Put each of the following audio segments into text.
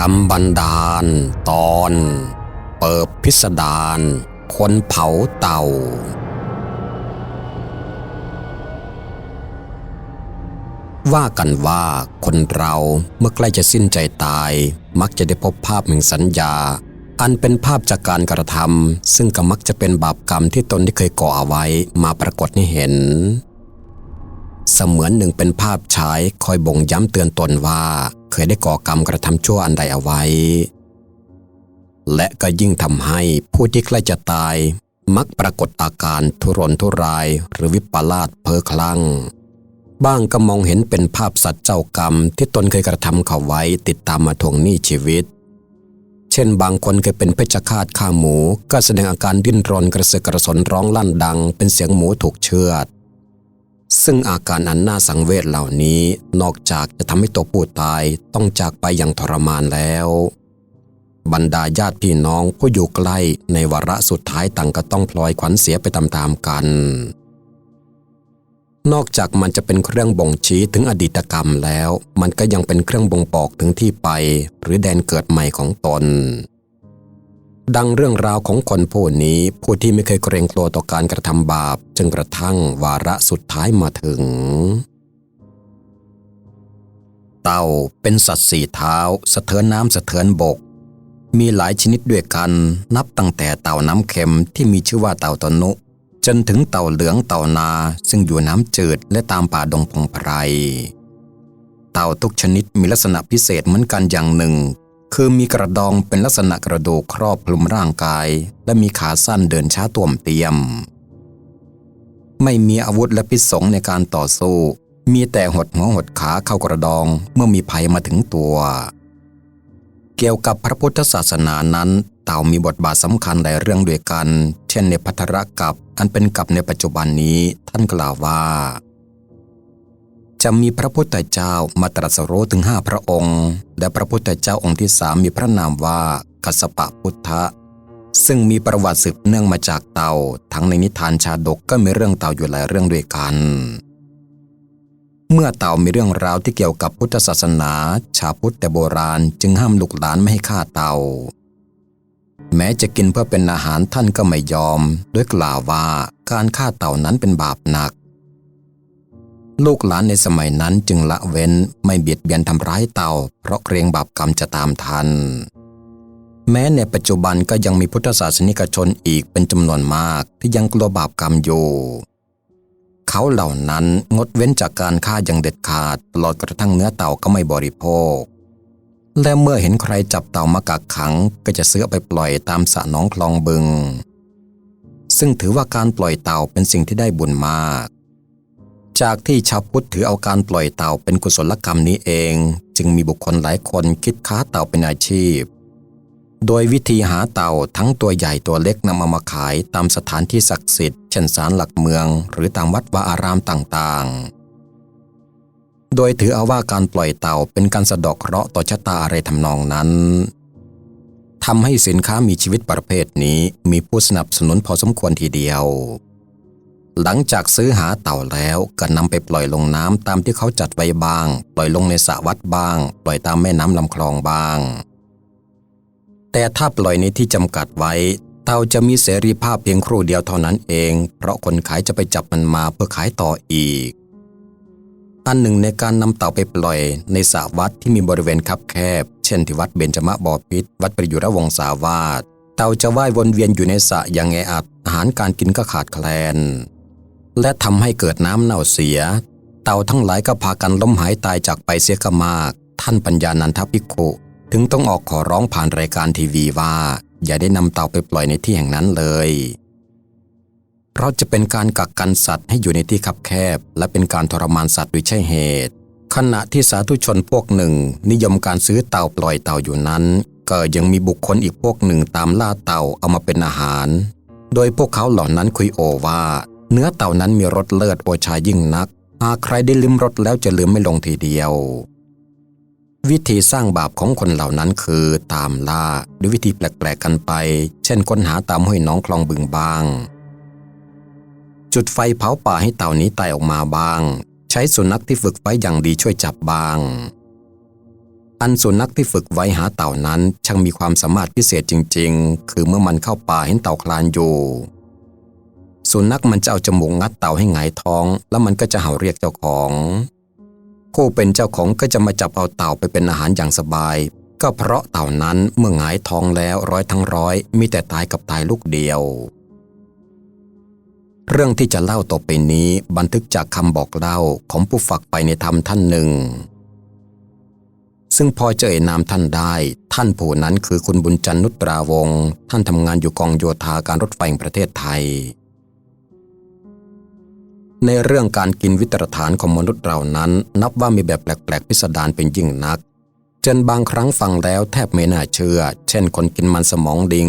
รรมบันดาล ตอน เปิบพิสดารคนเผาเต่า ว่ากันว่าคนเราเมื่อใกล้จะสิ้นใจตาย มักจะได้พบภาพแห่งสัญญา อันเป็นภาพจากการกระทำซึ่งก็มักจะเป็นบาปกรรมที่ตนที่เคยก่อเอาไว้มาปรากฏให้เห็น เสมือนหนึ่งเป็นภาพฉายคอยบ่งย้ำเตือนตนว่า เคยได้ก่อกรรมกระทำชั่วอันใดเอาไว้ และก็ยิ่งทำให้ผู้ที่ใกล้จะตายมักปรากฏอาการทุรนทุรายหรือวิปลาสเพ้อคลั่ง บ้างก็มองเห็นเป็นภาพสัตว์เจ้ากรรมที่ตนเคยกระทำเขาไว้ติดตามมาทวงหนี้ชีวิต เช่นบางคนเคยเป็นเพชฌฆาตฆ่าหมู ก็แสดงอาการดิ้นรนกระเสือกกระสนร้องลั่นดัง เป็นเสียงหมูถูกเชือด ซึ่งอาการอันน่าสังเวชเหล่านี้นอกจากจะทำให้ตัวผู้ตายต้องจากไปอย่างทรมานแล้ว บรรดาญาติพี่น้องผู้อยู่ใกล้ในวาระสุดท้ายต่างก็ต้องพลอยขวัญเสียไปตามๆกัน นอกจากมันจะเป็นเครื่องบ่งชี้ถึงอดีตกรรมแล้ว มันก็ยังเป็นเครื่องบ่งบอกถึงที่ไป หรือแดนเกิดใหม่ของตน ดังเรื่องราวของคนผู้นี้ ผู้ที่ไม่เคยเกรงกลัวต่อการกระทำบาปจนกระทั่งวาระสุดท้ายมาถึง เต่าเป็นสัตว์สี่เท้า สะเทินน้ำสะเทินบก มีหลายชนิดด้วยกัน นับตั้งแต่เต่าน้ำเค็มที่มีชื่อว่าเต่าตนุ จนถึงเต่าเหลืองเต่านา ซึ่งอยู่น้ำจืดและตามป่าดงพงไพรเต่าทุกชนิดมีลักษณะพิเศษเหมือนกันอย่างหนึ่ง คือมีกระดองเป็นลักษณะกระดูกครอบคลุมร่างกาย และมีขาสั้นเดินช้าต่วมเตียม ไม่มีอาวุธและพิษสงในการต่อสู้ มีแต่หดหัวหดขาเข้ากระดองเมื่อมีภัยมาถึงตัว เกี่ยวกับพระพุทธศาสนานั้น เต่ามีบทบาทสำคัญหลายเรื่องด้วยกัน เช่นในพัทธรกับอันเป็นกับในปัจจุบันนี้ท่านกล่าวว่า จะมีพระพุทธเจ้ามาตรัสรู้ถึงห้าพระองค์ และพระพุทธเจ้าองค์ที่สามมีพระนามว่ากัสปะพุทธะซึ่งมีประวัติสืบเนื่องมาจากเต่า ทั้งในนิทานชาดกก็มีเรื่องเต่าอยู่หลายเรื่องด้วยกัน เมื่อเต่ามีเรื่องราวที่เกี่ยวกับพุทธศาสนา ชาพุทธแต่โบราณจึงห้ามลูกหลานไม่ให้ฆ่าเต่า แม้จะกินเพื่อเป็นอาหารท่านก็ไม่ยอม ด้วยกล่าวว่าการฆ่าเต่านั้นเป็นบาปหนัก ลูกหลานในสมัยนั้นจึงละเว้นไม่เบียดเบียนทำร้ายเต่า เพราะเกรงบาปกรรมจะตามทัน แม้ในปัจจุบันก็ยังมีพุทธศาสนิกชนอีกเป็นจำนวนมากที่ยังกลัวบาปกรรมอยู่ เขาเหล่านั้นงดเว้นจากการฆ่าอย่างเด็ดขาดตลอดกระทั่งเนื้อเต่าก็ไม่บริโภค และเมื่อเห็นใครจับเต่ามากักขังก็จะซื้อไปปล่อยตามสระน้องคลองบึง ซึ่งถือว่าการปล่อยเต่าเป็นสิ่งที่ได้บุญมาก จากที่ชาวพุทธถือเอาการปล่อยเต่าเป็นกุศลกรรมนี้เอง จึงมีบุคคลหลายคนคิดค้าเต่าเป็นอาชีพ โดยวิธีหาเต่าทั้งตัวใหญ่ตัวเล็กนำมามาขายตามสถานที่ศักดิ์สิทธิ์เช่นศาลหลักเมือง หรือตามวัดวาอารามต่างๆ โดยถือเอาว่าการปล่อยเต่าเป็นการสะดอกเคราะห์ต่อชะตาอะไรทำนองนั้นทำให้สินค้ามีชีวิตประเภทนี้มีผู้สนับสนุนพอสมควรทีเดียว หลังจากซื้อหาเต่าแล้วก็นำไปปล่อยลงน้ำตามที่เขาจัดไว้บ้าง ปล่อยลงในสระวัดบ้าง ปล่อยตามแม่น้ำลำคลองบ้าง แต่ถ้าปล่อยในที่จำกัดไว้ เต่าจะมีเสรีภาพเพียงครู่เดียวเท่านั้นเอง เพราะคนขายจะไปจับมันมาเพื่อขายต่ออีก อันหนึ่งในการนำเต่าไปปล่อยในสระวัดที่มีบริเวณคับแคบ เช่นที่วัดเบญจมะบอพิษวัดประยุรวงศาวาสเต่าจะว่ายวนเวียนอยู่ในสระอย่างแออัดอาหารการกินก็ขาดแคลน และทำให้เกิดน้ำเน่าเสีย เต่าทั้งหลายก็พากันล้มหายตายจากไปเสียก็มาก ท่านปัญญานันทภิกขุ ถึงต้องออกขอร้องผ่านรายการทีวีว่า อย่าได้นำเต่าไปปล่อยในที่แห่งนั้นเลย เพราะจะเป็นการกักกันสัตว์ให้อยู่ในที่คับแคบ และเป็นการทรมานสัตว์โดยใช่เหตุ ขณะที่สาธุชนพวกหนึ่ง นิยมการซื้อเต่าปล่อยเต่าอยู่นั้น ก็ยังมีบุคคลอีกพวกหนึ่งตามล่าเต่าเอามาเป็นอาหาร โดยพวกเขาเหล่านั้นคุยโอว่า เนื้อเต่านั้นมีรสเลิศโอชายิ่งนัก หากใครได้ลิ้มรสแล้วจะลืมไม่ลงทีเดียว วิธีสร้างบาปของคนเหล่านั้นคือตามล่าด้วยวิธีแปลกๆกันไป เช่นค้นหาตามห้วยน้องคลองบึงบาง จุดไฟเผาป่าให้เต่านี้ตายออกมาบาง ใช้สุนัขที่ฝึกไว้อย่างดีช่วยจับบาง อันสุนัขที่ฝึกไว้หาเต่านั้นช่างมีความสามารถพิเศษจริง ๆ คือเมื่อมันเข้าป่าเห็นเต่าคลานอยู่ สุนัขมันจะเอาจมูกงัดเต่าให้หงายท้อง แล้วมันก็จะเห่าเรียกเจ้าของ ผู้เป็นเจ้าของก็จะมาจับเอาเต่าไปเป็นอาหารอย่างสบาย ก็เพราะเต่านั้นเมื่อหงายท้องแล้วร้อยทั้งร้อย มีแต่ตายกับตายลูกเดียว เรื่องที่จะเล่าต่อไปนี้บันทึกจากคำบอกเล่าของผู้ฝักไปในธรรมท่านหนึ่ง ซึ่งพอเจะเอ่ยนามท่านได้ ท่านผู้นั้นคือคุณบุญจันทร์นุตราวงศ์ท่านทำงานอยู่กองโยธาการรถไฟแห่งประเทศไทย ในเรื่องการกินวิตรฐานของมนุษย์เรานั้น นับว่ามีแบบแปลกๆพิสดารเป็นยิ่งนัก จนบางครั้งฟังแล้วแทบไม่น่าเชื่อ เช่นคนกินมันสมองดิง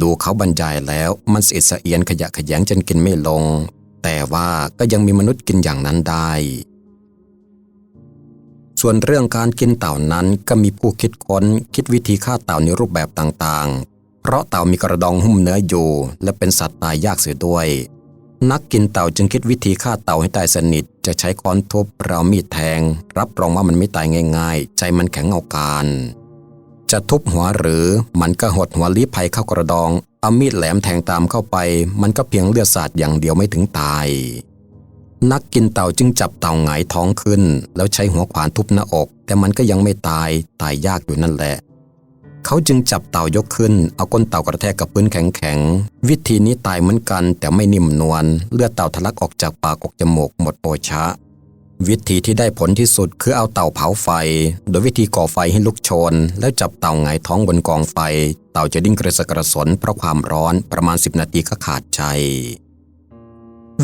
ดูเขาบรรยายแล้วมันสะอิดสะเอียนขยะขยงจนกินไม่ลง แต่ว่าก็ยังมีมนุษย์กินอย่างนั้นได้ ส่วนเรื่องการกินเต่านั้นก็มีผู้คิดค้นคิดวิธีฆ่าเต่าในรูปแบบต่างๆ เพราะเต่ามีกระดองหุ้มเนื้ออยู่ และเป็นสัตว์ตายยากเสียด้วย นักกินเต่าจึงคิดวิธีฆ่าเต่าให้ตายสนิท จะใช้ค้อนทุบเรามีดแทง รับรองว่ามันไม่ตายง่าย ๆ ใจมันแข็งเอาการ จะทุบหัวหรือมันก็หดหัวลี้ภัยเข้ากระดอง เอามีดแหลมแทงตามเข้าไป มันก็เพียงเลือดสาดอย่างเดียวไม่ถึงตาย นักกินเต่าจึงจับเต่าหงายท้องขึ้น แล้วใช้หัวขวานทุบหน้าอก แต่มันก็ยังไม่ตายตายยากอยู่นั่นแหละ เขาจึงจับเต่ายกขึ้น เอาก้นเต่ากระแทกกับพื้นแข็งๆ วิธีนี้ตายเหมือนกันแต่ไม่นิ่มนวล เลือดเต่าทะลักออกจากปากออกจมูกหมดโอชะ วิธีที่ได้ผลที่สุดคือเอาเต่าเผาไฟ โดยวิธีก่อไฟให้ลุกโชน แล้วจับเต่าหงาท้องบนกองไฟ เต่าจะดิ้นกระสกระสนเพราะความร้อนประมาณ 10 นาทีก็ขาดใจ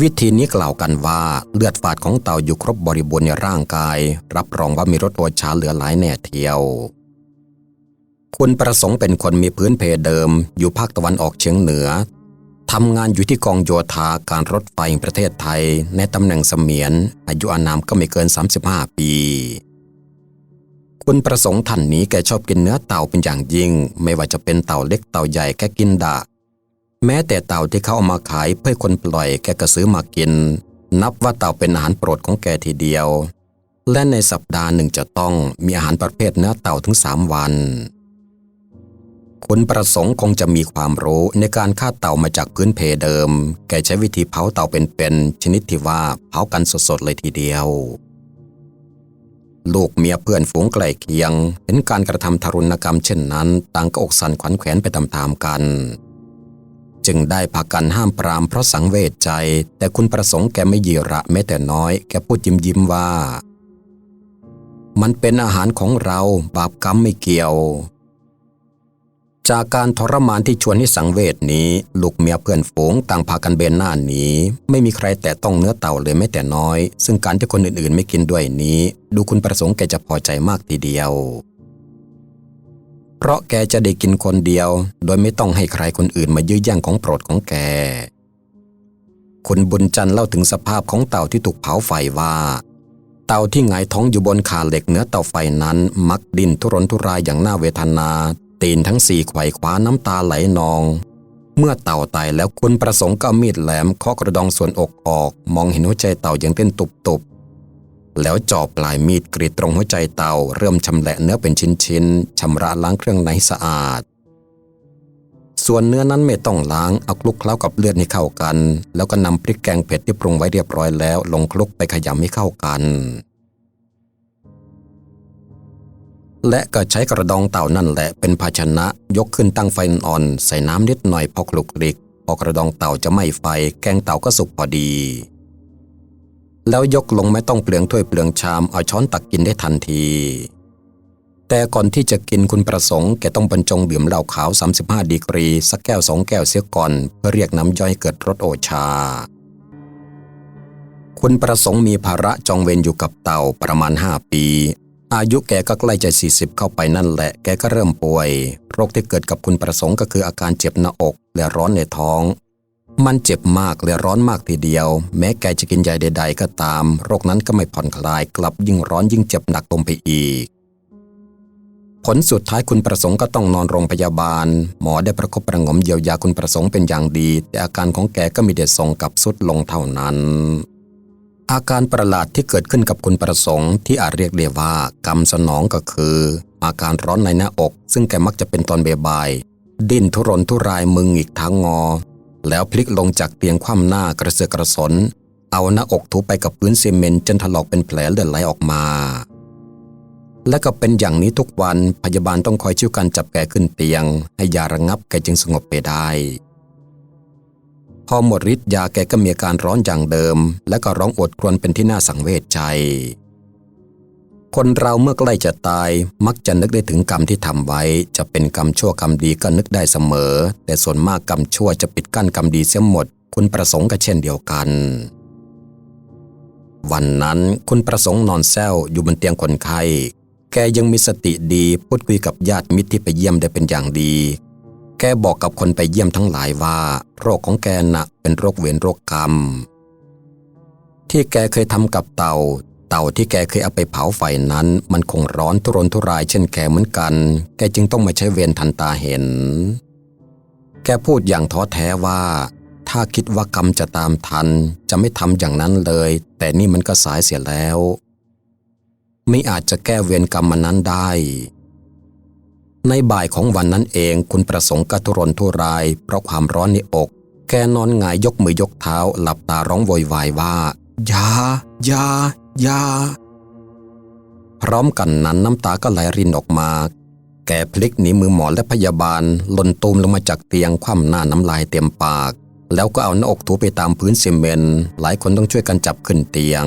วิธีนี้กล่าวกันว่าเลือดฝาดของเต่าอยู่ครบบริบูรณ์ในร่างกาย รับรองว่ามีรสโอชาเหลือหลายแน่เทียว คุณประสงค์เป็นคนมีพื้นเพเดิม อยู่ภาคตะวันออกเฉียงเหนือทำงานอยู่ที่กองโยธาการรถไฟประเทศไทย ในตำแหน่งเสมียน อายุอานามก็ไม่เกิน 35 ปี คุณประสงค์ท่านนี้แกชอบกินเนื้อเต่าเป็นอย่างยิ่ง ไม่ว่าจะเป็นเต่าเล็กเต่าใหญ่แกกินดะแม้แต่เต่าที่เขาเอามาขายเพื่อคนปล่อยแกก็ซื้อมากิน นับว่าเต่าเป็นอาหารโปรดของแกทีเดียว และในสัปดาห์หนึ่งจะต้องมีอาหารประเภทเนื้อเต่าถึงสามวัน คุณประสงค์คงจะมีความรู้ในการฆ่าเต่ามาจากพื้นเพเดิม แกใช้วิธีเผาเต่าเป็นๆชนิดที่ว่าเผากันสดๆเลยทีเดียว ลูกเมียเพื่อนฝูงใกลเคียง เห็นการกระทำทารุณกรรมเช่นนั้น ต่างก็อกสั่นขวัญแขวนไปตามๆกัน จึงได้พากันห้ามปรามเพราะสังเวชใจ แต่คุณประสงค์แกไม่ยีระแม้แต่น้อย แกพูดยิ้มยิ้มว่า มันเป็นอาหารของเราบาปกรรมไม่เกี่ยว จากการทรมานที่ชวนให้สังเวชนี้ ลูกเมียเพื่อนฝูงต่างพากันเบนหน้าหนีไม่มีใครแตะต้องเนื้อเต่าเลยแม้แต่น้อย ซึ่งการที่คนอื่นๆ ไม่กินด้วยนี้ ดูคุณประสงค์แกจะพอใจมากทีเดียว เพราะแกจะได้กินคนเดียว โดยไม่ต้องให้ใครคนอื่นมายื้อแย่งของโปรดของแกคุณบุญจันทร์เล่าถึงสภาพของเต่าที่ถูกเผาไฟว่า เต่าที่หงายท้องอยู่บนขาเหล็กเนื้อเต่าไฟนั้น มักดิ้นทุรนทุรายอย่างน่าเวทนา ตีนทั้งสี่ไขว่คว้าน้ำตาไหลนอง เมื่อเต่าตายแล้วคุณประสงค์ก็มีดแหลมเคาะกระดองส่วนอกออก มองเห็นหัวใจเต่ายังเต้นตุบๆแล้วจ่อปลายมีดกรีดตรงหัวใจเต่า เริ่มชำแหละเนื้อเป็นชิ้นๆชำระล้างเครื่องในให้สะอาด ส่วนเนื้อนั้นไม่ต้องล้างเอาคลุกเคล้ากับเลือดให้เข้ากัน แล้วก็นำพริกแกงเผ็ดที่ปรุงไว้เรียบร้อยแล้ว ลงคลุกไปขยำให้เข้ากัน และก็ใช้กระดองเต่านั่นแหละเป็นภาชนะ ยกขึ้นตั้งไฟอ่อนใส่น้ำนิดหน่อยพอคลุกคลิก พอกระดองเต่าจะไหม้ไฟ แกงเต่าก็สุกพอดี แล้วยกลงไม่ต้องเปลืองถ้วยเปลืองชามเอาช้อนตักกินได้ทันที แต่ก่อนที่จะกินคุณประสงค์แกต้องบรรจงดื่มเหล้าขาว 35 ดีกรี สักแก้วสองแก้วเสียก่อน เพื่อเรียกน้ำย่อยเกิดรสโอชาคุณประสงค์มีภาระจองเวรอยู่กับเต่าประมาณ 5 ปี อายุแกก็ใกล้จะ 40 เข้าไปนั่นแหละ แกก็เริ่มป่วย โรคที่เกิดกับคุณประสงค์ก็คืออาการเจ็บหน้าอกและร้อนในท้อง มันเจ็บมากและร้อนมากทีเดียว แม้แกจะกินยาใด ๆ ก็ตาม โรคนั้นก็ไม่ผ่อนคลายกลับยิ่งร้อนยิ่งเจ็บหนักลงไปอีก ผลสุดท้ายคุณประสงค์ก็ต้องนอนโรงพยาบาล หมอได้ประคบประงมเยียวยาคุณประสงค์เป็นอย่างดี แต่อาการของแกก็มีแต่ทรงกับสุดลงเท่านั้น อาการประหลาดที่เกิดขึ้นกับคุณประสงค์ที่อาจเรียกได้ว่ากรรมสนองก็คือ อาการร้อนในหน้าอก ซึ่งแกมักจะเป็นตอนเบ่าย ดิ้นทุรนทุรายมึงอีกทั้งงอ แล้วพลิกลงจากเตียงคว่ำหน้ากระเสือกกระสน เอาหน้าอกถูไปกับพื้นซีเมนต์จนถลอกเป็นแผลเลือดไหลออกมา และก็เป็นอย่างนี้ทุกวันพยาบาลต้องคอยช่วยกันจับแกขึ้นเตียง ให้ยาระงับแกจึงสงบไปได้ พอหมดฤทธิ์ยาแกก็มีอาการร้อนอย่างเดิม และก็ร้องอดครวญเป็นที่น่าสังเวชใจคนเราเมื่อใกล้จะตายมักจะนึกได้ถึงกรรมที่ทำไว้ จะเป็นกรรมชั่วกรรมดีก็นึกได้เสมอ แต่ส่วนมากกรรมชั่วจะปิดกั้นกรรมดีเสียหมด คุณประสงค์ก็เช่นเดียวกัน วันนั้นคุณประสงค์นอนแซวอยู่บนเตียงคนไข้ แกยังมีสติดีพูดคุยกับญาติมิตรที่ไปเยี่ยมได้เป็นอย่างดี แกบอกกับคนไปเยี่ยมทั้งหลายว่า โรคของแกน่ะเป็นโรคเวรโรคกรรม ที่แกเคยทำกับเต่า เต่าที่แกเคยเอาไปเผาไฟนั้น มันคงร้อนทุรนทุรายเช่นแกเหมือนกัน แกจึงต้องมาใช้เวรทันตาเห็น แกพูดอย่างท้อแท้ว่า ถ้าคิดว่ากรรมจะตามทัน จะไม่ทำอย่างนั้นเลย แต่นี่มันก็สายเสียแล้ว ไม่อาจจะแก้เวรกรรมมันนั้นได้ ในบ่ายของวันนั้นเองคุณประสงค์กระทุรนทุราย เพราะความร้อนในอก แกนอนงายยกมือยกเท้า หลับตาร้องโวยวายว่ายายายาพร้อมกันนั้นน้ำตาก็ไหลรินออกมา แกพลิกหนีมือหมอและพยาบาลหล่นตูมลงมาจากเตียงคว่ำหน้าน้ำลายเต็มปาก แล้วก็เอาหน้าอกถูไปตามพื้นซีเมนต์หลายคนต้องช่วยกันจับขึ้นเตียง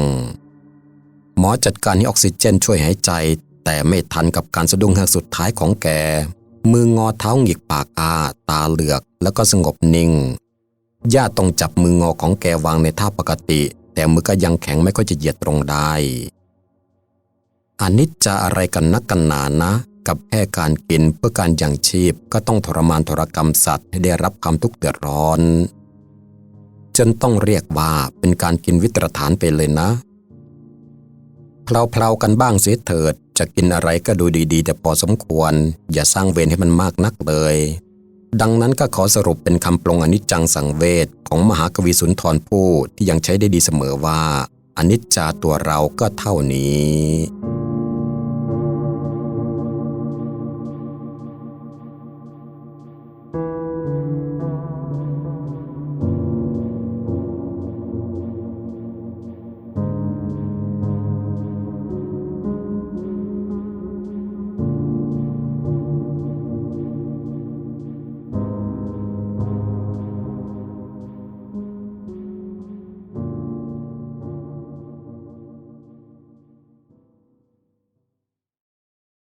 หมอจัดการให้ออกซิเจนช่วยหายใจ แต่ไม่ทันกับการสะดุ้งเฮือกสุดท้ายของแก มืองอเท้าหงิกปากอาตาเหลือกแล้วก็สงบนิ่งญาติต้องจับมืองอของแกวางในท่าปกติ แต่มือก็ยังแข็งไม่ค่อยจะเหยียดตรงได้อันนิจจะอะไรกันนักกันหนานะ กับแค่การกินเพื่อการยังชีพก็ต้องทรมานทรกรรมสัตว์ให้ได้รับความทุกข์เดือดร้อน จนต้องเรียกว่าเป็นการกินวิตรฐานไปเลยนะ เพลาๆกันบ้างเสียเถิด จะกินอะไรก็ดูดีๆ แต่พอสมควร อย่าสร้างเวรให้มันมากนักเลย ดังนั้นก็ขอสรุปเป็นคำปรงอนิจจังสังเวชของมหากวีสุนทรผู้ที่ยังใช้ได้ดีเสมอว่า อนิจจาตัวเราก็เท่านี้